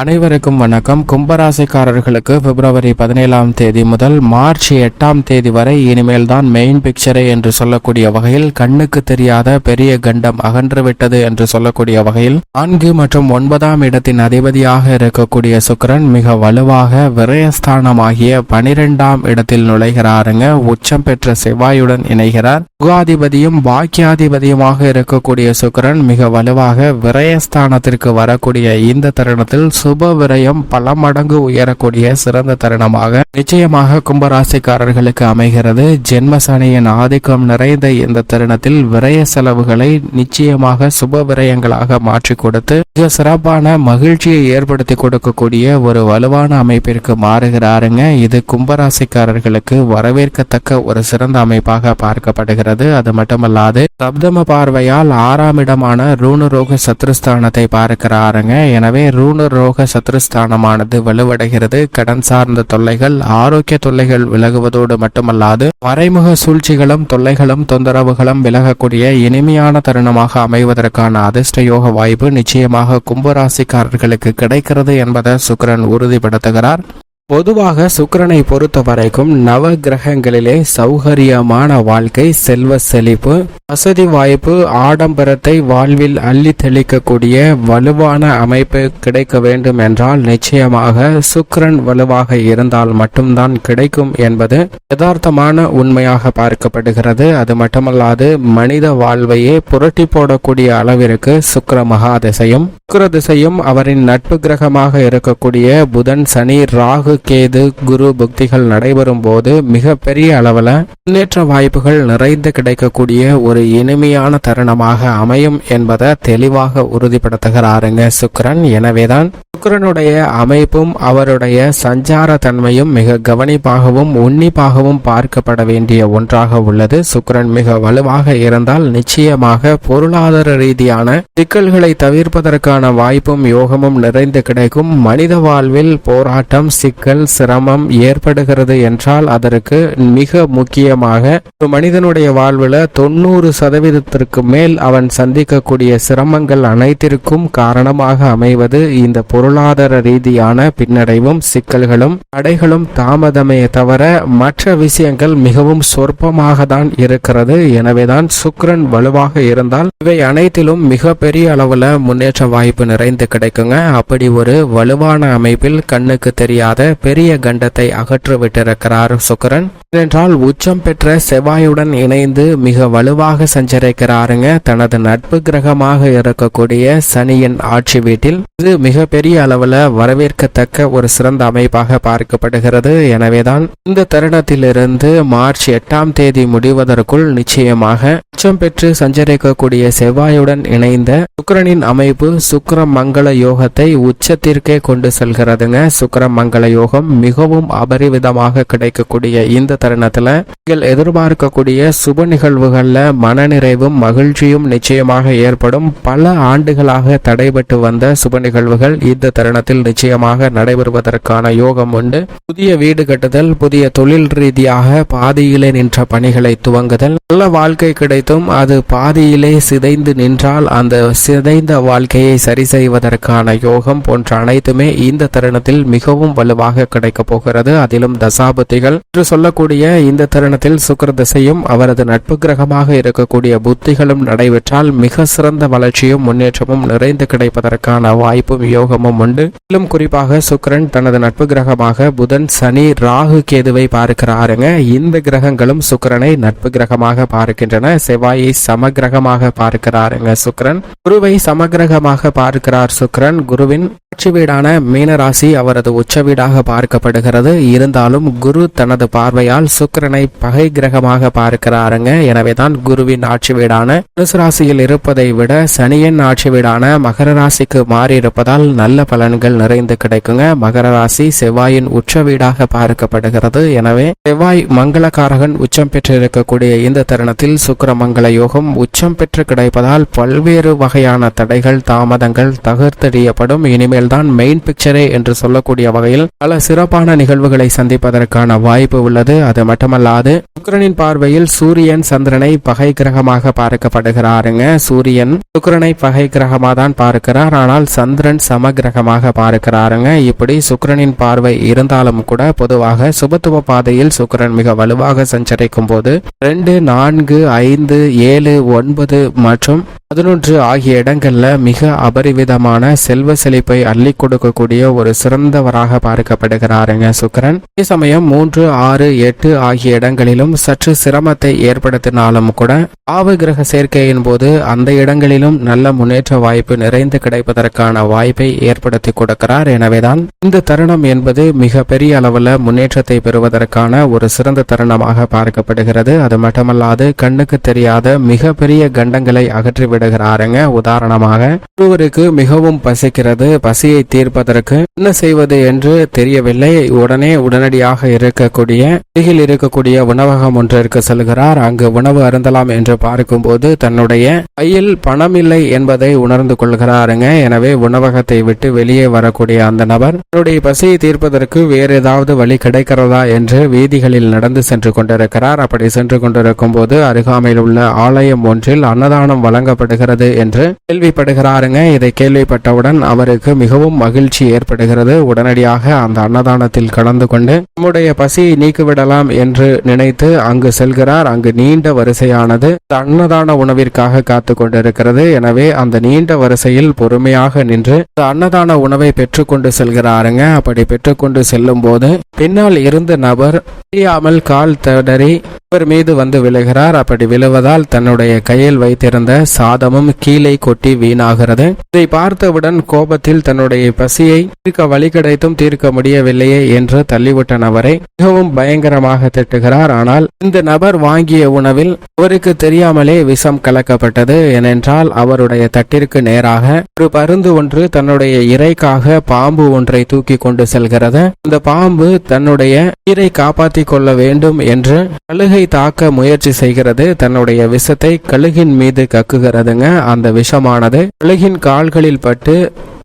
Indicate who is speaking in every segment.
Speaker 1: அனைவருக்கும் வணக்கம். கும்பராசிக்காரர்களுக்கு பிப்ரவரி பதினேழாம் தேதி முதல் மார்ச் எட்டாம் தேதி வரை இனிமேல் தான் மெயின் பிக்சரே என்று சொல்லக்கூடிய வகையில் கண்ணுக்கு தெரியாத பெரிய கண்டம் அகன்றுவிட்டது என்று சொல்லக்கூடிய வகையில் நான்கு மற்றும் ஒன்பதாம் இடத்தின் அதிபதியாக இருக்கக்கூடிய சுக்கரன் மிக வலுவாக விரயஸ்தானமாகிய பனிரெண்டாம் இடத்தில் நுழைகிறாருங்க. உச்சம் பெற்ற செவ்வாயுடன் இணைகிறார். குகாதிபதியும் பாக்கியாதிபதியுமாக இருக்கக்கூடிய சுக்கிரன் மிக வலுவாக விரயஸ்தானத்திற்கு வரக்கூடிய இந்த தருணத்தில் சுப விரயம் பல மடங்கு உயரக்கூடிய சிறந்த தருணமாக நிச்சயமாக கும்பராசிக்காரர்களுக்கு அமைகிறது. ஜென்மசனியின் ஆதிக்கம் நிறைந்த இந்த தருணத்தில் விரய செலவுகளை நிச்சயமாக சுப விரயங்களாக மாற்றி கொடுத்து மிக சிறப்பான மகிழ்ச்சியை ஏற்படுத்தி கொடுக்கக்கூடிய ஒரு வலுவான அமைப்பிற்கு மாறுகிறாருங்க. இது கும்பராசிக்காரர்களுக்கு வரவேற்கத்தக்க ஒரு சிறந்த அமைப்பாக பார்க்கப்படுகிறது. அது மட்டுமல்லாது சப்தம பார்வையால் ஆறாம் இடமான ரூணுரோக சத்ருஸ்தானத்தை பார்க்கிறாருங்க. எனவே ரூணுரோக சத்ருஸ்தானமானது வலுவடைகிறது. கடன் சார்ந்த தொல்லைகள் ஆரோக்கிய தொல்லைகள் விலகுவதோடு மட்டுமல்லாது மறைமுக சூழ்ச்சிகளும் தொல்லைகளும் தொந்தரவுகளும் விலகக்கூடிய இனிமையான தருணமாக அமைவதற்கான அதிர்ஷ்ட யோக வாய்ப்பு நிச்சயமாக கும்பராசிக்காரர்களுக்கு கிடைக்கிறது என்பதை சுக்கிரன் உறுதிப்படுத்துகிறார். பொதுவாக சுக்கரனை பொறுத்த வரைக்கும் நவ கிரகங்களிலே சௌகரியமான வாழ்க்கை செல்வ செழிப்பு வசதி வாய்ப்பு ஆடம்பரத்தை வாழ்வில் அள்ளி தெளிக்கக்கூடிய வலுவான அமைப்பு கிடைக்க வேண்டும் என்றால் நிச்சயமாக சுக்கரன் வலுவாக இருந்தால் மட்டும்தான் கிடைக்கும் என்பது யதார்த்தமான உண்மையாக பார்க்கப்படுகிறது. அது மட்டுமல்லாது மனித வாழ்வையே புரட்டி போடக்கூடிய அளவிற்கு சுக்கர மகாதிசையும் சுக்கர திசையும் அவரின் நட்பு கிரகமாக இருக்கக்கூடிய புதன் சனி ராகு கேது குரு புக்திகள் நடைபெறும் போது மிக பெரிய அளவுல முன்னேற்ற வாய்ப்புகள் நிறைந்து கிடைக்கக்கூடிய ஒரு இனிமையான தருணமாக அமையும் என்பதை தெளிவாக உறுதிப்படுத்துகிறாருங்க சுக்கிரன். எனவேதான் சுக்கரனுடைய அமைப்பும் அவருடைய சஞ்சார தன்மையும் மிக கவனிப்பாகவும் உன்னிப்பாகவும் பார்க்கப்பட வேண்டிய ஒன்றாக உள்ளது. சுக்கரன் மிக வலுவாக இருந்தால் நிச்சயமாக பொருளாதார ரீதியான சிக்கல்களை தவிர்ப்பதற்கான வாய்ப்பும் யோகமும் நிறைந்து கிடைக்கும். மனித வாழ்வில் போராட்டம் சிக்கல் சிரமம் ஏற்படுகிறது என்றால் அதற்கு மிக முக்கியமாக ஒரு மனிதனுடைய வாழ்வில் தொண்ணூறு சதவீதத்திற்கு மேல் அவன் சந்திக்கக்கூடிய சிரமங்கள் அனைத்திற்கும் காரணமாக அமைவது இந்த பொருளாதார ரீதியான பின்னடைவும் சிக்கல்களும் தடைகளும் தாமதமே தவிர மற்ற விஷயங்கள் மிகவும் சொற்பமாக தான் இருக்கிறது. எனவேதான் சுக்ரன் வலுவாக இருந்தால் இவை அனைத்திலும் மிக பெரிய முன்னேற்ற வாய்ப்பு நிறைந்து கிடைக்குங்க. அப்படி ஒரு வலுவான அமைப்பில் கண்ணுக்கு தெரியாத பெரிய கண்டத்தை அகற்று விட்டிருக்கிறார் ஏனென்றால் உச்சம் பெற்ற செவ்வாயுடன் இணைந்து மிக வலுவாக சஞ்சரிக்கிறாருங்க. தனது நட்பு கிரகமாக இருக்கக்கூடிய சனியின் ஆட்சி வீட்டில் இது மிக பெரிய அளவுல வரவேற்கத்தக்க ஒரு சிறந்த அமைப்பாக பார்க்கப்படுகிறது. எனவேதான் இந்த தருணத்திலிருந்து மார்ச் எட்டாம் தேதி முடிவதற்குள் நிச்சயமாக உச்சம் பெற்று சஞ்சரிக்கக்கூடிய செவ்வாயுடன் இணைந்த சுக்கரனின் அமைப்பு சுக்கர மங்கள யோகத்தை உச்சத்திற்கே கொண்டு செல்கிறதுங்க. சுக்கர மங்கள யோகம் மிகவும் அபரிவிதமாக கிடைக்கக்கூடிய இந்த தருணத்துல நீங்கள் எதிர்பார்க்கக்கூடிய சுப நிகழ்வுகள்ல மனநிறைவும் மகிழ்ச்சியும் நிச்சயமாக ஏற்படும். பல ஆண்டுகளாக தடைபட்டு வந்த சுப நிகழ்வுகள் இந்த தருணத்தில் நிச்சயமாக நடைபெறுவதற்கான யோகம் உண்டு. புதிய வீடு கட்டுதல் புதிய தொழில் ரீதியாக பாதியிலே நின்ற பணிகளை துவங்குதல். நல்ல வாழ்க்கை கிடைத்தும் அது பாதியிலே சிதைந்து நின்றால் அந்த சிதைந்த வாழ்க்கையை சரி செய்வதற்கான யோகம் போன்ற அனைத்துமே இந்த தருணத்தில் மிகவும் வலுவாக கிடைக்கப் போகிறது. அதிலும் தசாபுத்திகள் என்று சொல்லக்கூடிய இந்த தருணத்தில் சுக்கர திசையும் அவரது நட்பு கிரகமாக இருக்கக்கூடிய புத்திகளும் நடைபெற்றால் மிக சிறந்த வளர்ச்சியும் முன்னேற்றமும் நிறைந்து கிடைப்பதற்கான வாய்ப்பும் யோகமும் உண்டு. மேலும் குறிப்பாக சுக்கிரன் தனது நட்பு கிரகமாக புதன் சனி ராகு கேதுவை பார்க்கிறாருங்க. இந்த கிரகங்களும் சுக்கிரனை நட்பு கிரகமாக பார்க்கின்றன. செவ்வாயை சமகிரகமாக பார்க்கிறாருங்க சுக்கிரன். குருவை சமகிரகமாக பார்க்கிறார் சுக்ரன். குருவின் ஆட்சி வீடான மீனராசி அவரது உச்ச வீடாக பார்க்கப்படுகிறது. இருந்தாலும் குரு தனது பார்வையால் சுக்கரனை பகை கிரகமாக பார்க்கிறாருங்க. எனவேதான் குருவின் ஆட்சி வீடான தனுசு ராசியில் இருப்பதை விட சனியின் ஆட்சி வீடான மகர ராசிக்கு மாறி இருப்பதால் நல்ல பலன்கள் நிறைந்து கிடைக்குங்க. மகர ராசி செவ்வாயின் உச்ச வீடாக பார்க்கப்படுகிறது. எனவே செவ்வாய் மங்களகாரகன் உச்சம் பெற்று இருக்கக்கூடிய இந்த தருணத்தில் சுக்கர மங்கள யோகம் உச்சம் பெற்று கிடைப்பதால் பல்வேறு வகையான தடைகள் தாமத விவாதங்கள் தகர்த்தெறியப்படும். இனிமேல் தான் மெயின் பிக்சரே என்று சொல்லக்கூடிய வகையில் பல சிறப்பான நிகழ்வுகளை சந்திப்பதற்கான வாய்ப்பு உள்ளது. அது மட்டுமல்லாது சுக்கரனின் பார்வையில் சூரியன் சந்திரனை பகை கிரகமாக பார்க்கப்படுகிறாருங்க. சூரியன் சுக்கரனை பகை கிரகமாக தான் பார்க்கிறார். ஆனால் சந்திரன் சம கிரகமாக பார்க்கிறாருங்க. இப்படி சுக்கரனின் பார்வை இருந்தாலும் கூட பொதுவாக சுபத்துவ பாதையில் சுக்கிரன் மிக வலுவாக சஞ்சரிக்கும் போது ரெண்டு நான்கு ஐந்து ஏழு ஒன்பது மற்றும் பதினொன்று ஆகிய இடங்கள்ல மிக அபரிவிதமான செல்வ செழிப்பை அள்ளி கொடுக்கக்கூடிய ஒரு சிறந்தவராக பார்க்கப்படுகிறாருங்க சுக்கிரன். அதே சமயம் மூன்று ஆறு எட்டு ஆகிய இடங்களிலும் சற்று சிரமத்தை ஏற்படுத்தினாலும் கூட ஆவு கிரக சேர்க்கையின் போது அந்த இடங்களிலும் நல்ல முன்னேற்ற வாய்ப்பு நிறைந்து கிடைப்பதற்கான வாய்ப்பை ஏற்படுத்தி கொடுக்கிறார். எனவேதான் இந்த தருணம் என்பது மிக பெரிய அளவுல முன்னேற்றத்தை பெறுவதற்கான ஒரு சிறந்த தருணமாக பார்க்கப்படுகிறது. அது மட்டுமல்லாது கண்ணுக்கு தெரியாத மிக பெரிய கண்டங்களை அகற்றி விடுகிறாருங்க உதாரணமாக ஒருவருக்கு மிகவும் பசிக்கிறது. பசியை தீர்ப்பதற்கு என்ன செய்வது என்று தெரியவில்லை. உடனே உடனடியாக இருக்கக்கூடிய அருகில் இருக்கக்கூடிய உணவகம் ஒன்றிற்கு செல்கிறார். அங்கு உணவு அருந்தலாம் என்று பார்க்கும்போது தன்னுடைய கையில் பணம் இல்லை என்பதை உணர்ந்து கொள்கிறாருங்க. எனவே உணவகத்தை விட்டு வெளியே வரக்கூடிய அந்த நபர் தன்னுடைய பசியை தீர்ப்பதற்கு வேறு ஏதாவது வழி கிடைக்கிறதா என்று வீதிகளில் நடந்து சென்று கொண்டிருக்கிறார். அப்படி சென்று கொண்டிருக்கும் போது அருகாமையில் உள்ள ஆலயம் ஒன்றில் அன்னதானம் வழங்கப்படுகிறது என்று கேள்விப்படுகிறாருங்க. இதை கேள்விப்பட்டவுடன் அவருக்கு மிகவும் மகிழ்ச்சி ஏற்படுகிறது. உடனடியாக அந்த அன்னதானத்தில் கலந்து கொண்டு நம்முடைய பசியை நீக்கிவிடலாம் என்று நினைத்து அங்கு செல்கிறார். அங்கு நீண்ட வரிசையானது அன்னதான உணவிற்காக காத்து கொண்டிருக்கிறது. எனவே அந்த நீண்ட வரிசையில் பொறுமையாக நின்று அன்னதான உணவை பெற்றுக்கொண்டு செல்கிறாருங்க. அப்படி பெற்றுக்கொண்டு செல்லும் போது பின்னால் இருந்த நபர் தெரியாமல் கால் தடறி இவர் மீது வந்து விழுகிறார். அப்படி விழுவதால் தன்னுடைய கையில் வைத்திருந்த சாதமும் கீழே கொட்டி வீணாகிறது. இதை பார்த்தவுடன் கோபத்தில் தன்னுடைய பசியை தீர்க்க வழி கிடைத்தும் தீர்க்க முடியவில்லையே என்று தள்ளிவிட்ட நபரை மிகவும் பயங்கரமாக திட்டுகிறார். ஆனால் இந்த நபர் வாங்கிய உணவில் அவருக்கு தெரியாமலே விஷம் கலக்கப்பட்டது. ஏனென்றால் அவருடைய தட்டிற்கு நேராக ஒரு பருந்து ஒன்று தன்னுடைய இறைக்காக பாம்பு ஒன்றை தூக்கி கொண்டு செல்கிறது. அந்த பாம்பு தன்னுடைய உயிரை காப்பாற்றிக் கொள்ள வேண்டும் என்று கழுகை தாக்க முயற்சி செய்கிறது. தன்னுடைய விஷத்தை கழுகின் மீது கக்குகிறதுங்க. அந்த விஷமானது கழுகின் கால்களில் பட்டு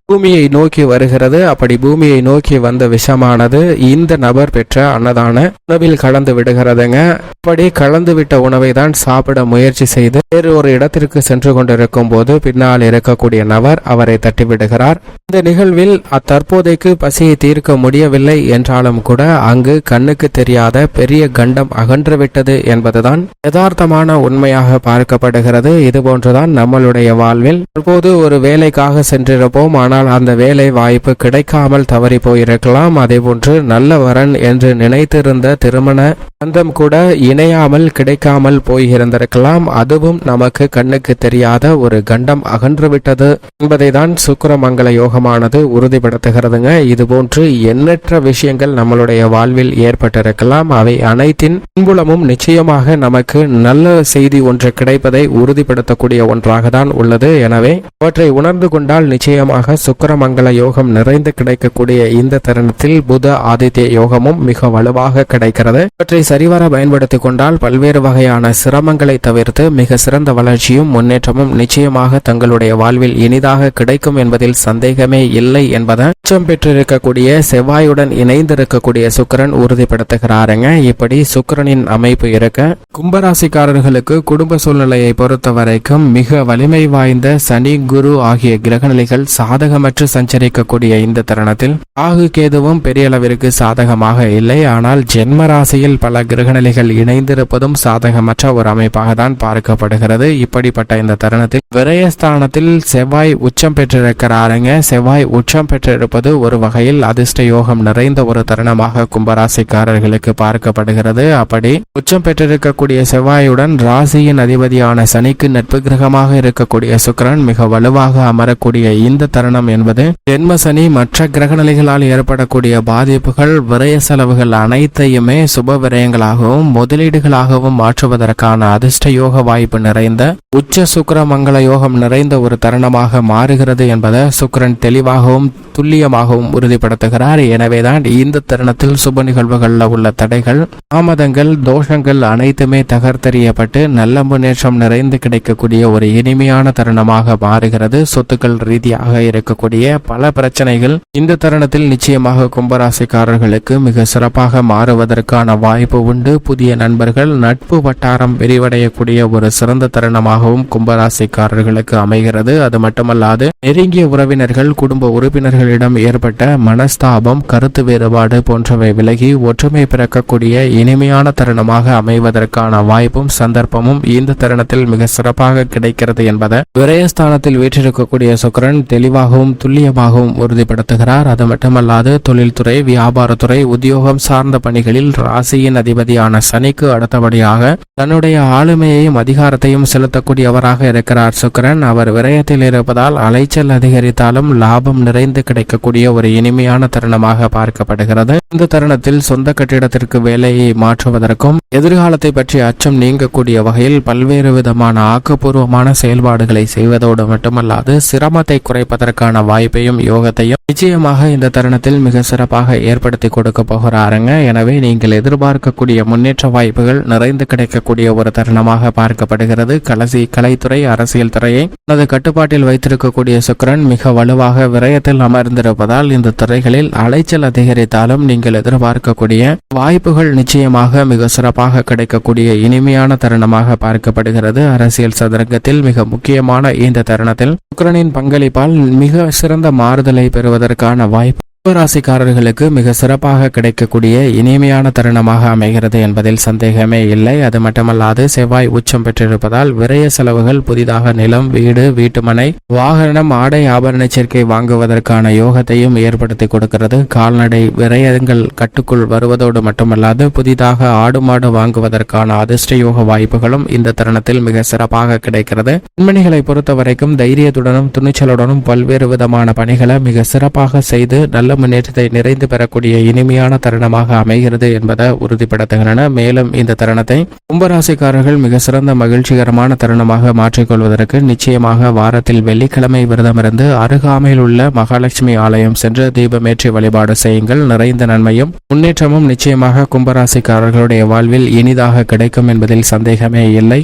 Speaker 1: பூமியை நோக்கி வருகிறது. அப்படி பூமியை நோக்கி வந்த விஷமானது இந்த நபர் பெற்ற அன்னதான உணவில் கலந்து விடுகிறதுங்க. அப்படி கலந்து விட்ட உணவை தான் சாப்பிட முயற்சி செய்து வேறு ஒரு இடத்திற்கு சென்று கொண்டிருக்கும் போது பின்னால் இருக்கக்கூடிய நபர் அவரை தட்டி விடுகிறார் இந்த நிகழ்வில் அத்தற்போதைக்கு பசியை தீர்க்க முடியவில்லை என்றாலும் கூட அங்கு கண்ணுக்கு தெரியாத பெரிய கண்டம் அகன்றுவிட்டது என்பதுதான் யதார்த்தமான உண்மையாக பார்க்கப்படுகிறது. இதுபோன்றுதான் நம்மளுடைய வாழ்வில். தற்போது ஒரு வேலைக்காக சென்றிருப்போம். ஆனால் ஆனால் அந்த வேலை வாய்ப்பு கிடைக்காமல் தவறி போயிருக்கலாம். அதேபோன்று நல்ல வரன் என்று நினைத்திருந்த திருமண பந்தம் கூட இணையாமல் கிடைக்காமல் போயிருந்திருக்கலாம். அதுவும் நமக்கு கண்ணுக்கு தெரியாத ஒரு கண்டம் அகன்றுவிட்டது என்பதை தான் சுக்கரமங்கல யோகமானது உறுதிப்படுத்துகிறதுங்க. இதுபோன்று எண்ணற்ற விஷயங்கள் நம்மளுடைய வாழ்வில் ஏற்பட்டிருக்கலாம். அவை அனைத்தின் பின்புலமும் நிச்சயமாக நமக்கு நல்ல செய்தி ஒன்று கிடைப்பதை உறுதிப்படுத்தக்கூடிய ஒன்றாக தான் உள்ளது. எனவே அவற்றை உணர்ந்து கொண்டால் நிச்சயமாக சுக்கிரமங்கல யோகம் நிறைந்து கிடைக்கக்கூடிய இந்த தருணத்தில் புத ஆதித்ய யோகமும் மிக வலுவாக கிடைக்கிறது. இவற்றை சரிவர பயன்படுத்திக் கொண்டால் பல்வேறு வகையான சிரமங்களை தவிர்த்து மிக சிறந்த வளர்ச்சியும் முன்னேற்றமும் நிச்சயமாக தங்களுடைய வாழ்வில் இனிதாக கிடைக்கும் என்பதில் சந்தேகமே இல்லை என்பதை உச்சம் பெற்றிருக்கக்கூடிய செவ்வாயுடன் இணைந்திருக்கக்கூடிய சுக்கிரன் உறுதிப்படுத்துகிறாருங்க. இப்படி சுக்கிரனின் அமைப்பு இருக்க கும்பராசிக்காரர்களுக்கு குடும்ப சூழ்நிலையை பொறுத்த வரைக்கும் மிக வலிமை வாய்ந்த சனி குரு ஆகிய கிரகநிலைகள் சாதக சாதகமற்று சஞ்சரிக்கக்கூடிய இந்த தருணத்தில் ராகு கேதுவும் பெரிய அளவிற்கு சாதகமாக இல்லை. ஆனால் ஜென்ம ராசியில் பல கிரகநிலைகள் இணைந்திருப்பதும் சாதகமற்ற ஒரு அமைப்பாக தான் பார்க்கப்படுகிறது. இப்படிப்பட்ட இந்த தருணத்தில் விரயஸ்தானத்தில் செவ்வாய் உச்சம் பெற்றிருக்கிறாருங்க. செவ்வாய் உச்சம் பெற்றிருப்பது ஒரு வகையில் அதிர்ஷ்ட யோகம் நிறைந்த ஒரு தருணமாக கும்பராசிக்காரர்களுக்கு பார்க்கப்படுகிறது. அப்படி உச்சம் பெற்றிருக்கக்கூடிய செவ்வாயுடன் ராசியின் அதிபதியான சனிக்கு நட்பு கிரகமாக இருக்கக்கூடிய சுக்கிரன் மிக வலுவாக அமரக்கூடிய இந்த தருணம் என்பது ஜென்ம சனி மற்ற கிரகநிலைகளால் ஏற்படக்கூடிய பாதிப்புகள் விரய செலவுகள் அனைத்தையுமே சுப விரயங்களாகவும் முதலீடுகளாகவும் மாற்றுவதற்கான அதிர்ஷ்ட யோக வாய்ப்பு நிறைந்த உச்ச சுக்கர மங்கள யோகம் நிறைந்த ஒரு தருணமாக மாறுகிறது என்பதை சுக்கிரன் தெளிவாகவும் துல்லியமாகவும் உறுதிப்படுத்துகிறார். எனவேதான் இந்த தருணத்தில் சுப நிகழ்வுகளில் உள்ள தடைகள் தாமதங்கள் தோஷங்கள் அனைத்துமே தகர்த்தெறியப்பட்டு நல்ல முன்னேற்றம் நிறைந்து கிடைக்கக்கூடிய ஒரு இனிமையான தருணமாக மாறுகிறது. சொத்துக்கள் ரீதியாக இருக்கக்கூடிய பல பிரச்சனைகள் இந்த தருணத்தில் நிச்சயமாக கும்பராசிக்காரர்களுக்கு மிக சிறப்பாக மாறுவதற்கான வாய்ப்பு உண்டு. புதிய நண்பர்கள் நட்பு வட்டாரம் விரிவடையக்கூடிய ஒரு சிறந்த தருணமாகவும் கும்பராசிக்காரர்களுக்கு அமைகிறது. அது மட்டுமல்லாது நெருங்கிய உறவினர்கள் குடும்ப உறுப்பினர்கள் அவர்களிடம் ஏற்பட்ட மனஸ்தாபம் கருத்து வேறுபாடு போன்றவை விலகி ஒற்றுமை பிறக்கக்கூடிய இனிமையான தருணமாக அமைவதற்கான வாய்ப்பும் சந்தர்ப்பமும் இந்த தருணத்தில் மிக சிறப்பாக கிடைக்கிறது என்பதை விரயஸ்தானத்தில் வீற்றிருக்கக்கூடிய சுக்கரன் தெளிவாகவும் துல்லியமாகவும் உறுதிப்படுத்துகிறார். அது மட்டுமல்லாது தொழில்துறை வியாபாரத்துறை உத்தியோகம் சார்ந்த பணிகளில் ராசியின் அதிபதியான சனிக்கு அடுத்தபடியாக தன்னுடைய ஆளுமையையும் அதிகாரத்தையும் செலுத்தக்கூடியவராக இருக்கிறார் சுக்கரன். அவர் விரயத்தில் இருப்பதால் அலைச்சல் அதிகரித்தாலும் லாபம் நிறைந்து கிடைக்கக்கூடிய ஒரு இனிமையான தருணமாக பார்க்கப்படுகிறது. இந்த தருணத்தில் சொந்த கட்டிடத்திற்கு வேலையை மாற்றுவதற்கும் எதிர்காலத்தை பற்றி அச்சம் நீங்கக்கூடிய வகையில் பல்வேறு விதமான ஆக்கப்பூர்வமான செயல்பாடுகளை செய்வதோடு மட்டுமல்லாது சிரமத்தை குறைப்பதற்கான வாய்ப்பையும் யோகத்தையும் நிச்சயமாக இந்த தருணத்தில் மிக சிறப்பாக ஏற்படுத்தி கொடுக்க போகிறாருங்க. எனவே நீங்கள் எதிர்பார்க்கக்கூடிய முன்னேற்ற வாய்ப்புகள் நிறைந்து கிடைக்கக்கூடிய ஒரு தருணமாக பார்க்கப்படுகிறது. கலசி கலைத்துறை அரசியல் துறையை தனது கட்டுப்பாட்டில் வைத்திருக்கக்கூடிய சுக்கிரன் மிக வலுவாக விரயத்தில் அமர்ந்திருப்பதால் இந்த துறைகளில் அலைச்சல் அதிகரித்தாலும் நீங்கள் எதிர்பார்க்கக்கூடிய வாய்ப்புகள் நிச்சயமாக மிக சிறப்பாக கிடைக்கக்கூடிய இனிமையான தருணமாக பார்க்கப்படுகிறது. அரசியல் சதுரங்கத்தில் மிக முக்கியமான இந்த தருணத்தில் சுக்கிரனின் பங்களிப்பால் மிக சிறந்த மாறுதலை பெறுவதற்கான வாய்ப்பு கும்பராசிக்காரர்களுக்கு மிக சிறப்பாக கிடைக்கக்கூடிய இனிமையான தருணமாக அமைகிறது என்பதில் சந்தேகமே இல்லை. அது மட்டுமல்லாது செவ்வாய் உச்சம் பெற்றிருப்பதால் விரய செலவுகள் புதிதாக நிலம் வீடு வீட்டுமனை வாகனம் ஆடை ஆபரண சேர்க்கை வாங்குவதற்கான யோகத்தையும் ஏற்படுத்தி கொடுக்கிறது. கால்நடை விரயங்கள் கட்டுக்குள் வருவதோடு மட்டுமல்லாது புதிதாக ஆடு மாடு வாங்குவதற்கான அதிர்ஷ்ட யோக வாய்ப்புகளும் இந்த தருணத்தில் மிக சிறப்பாக கிடைக்கிறது. பெண்மணிகளை பொறுத்தவரைக்கும் தைரியத்துடனும் துணிச்சலுடனும் பல்வேறு விதமான பணிகளை மிக சிறப்பாக செய்து நல்ல முன்னேற்றத்தை நிறைந்து பெறக்கூடிய இனிமையான தருணமாக அமைகிறது என்பதை உறுதிப்படுத்துகின்றன. மேலும் இந்த தருணத்தை கும்பராசிக்காரர்கள் மிக சிறந்த மகிழ்ச்சிகரமான தருணமாக மாற்றிக்கொள்வதற்கு நிச்சயமாக வாரத்தில் வெள்ளிக்கிழமை விரதமிருந்து அருகாமையில் உள்ள மகாலட்சுமி ஆலயம் சென்று தீபமேற்றி வழிபாடு செய்யுங்கள். நிறைந்த நன்மையும் முன்னேற்றமும் நிச்சயமாக கும்பராசிக்காரர்களுடைய வாழ்வில் இனிதாக கிடைக்கும் என்பதில் சந்தேகமே இல்லை.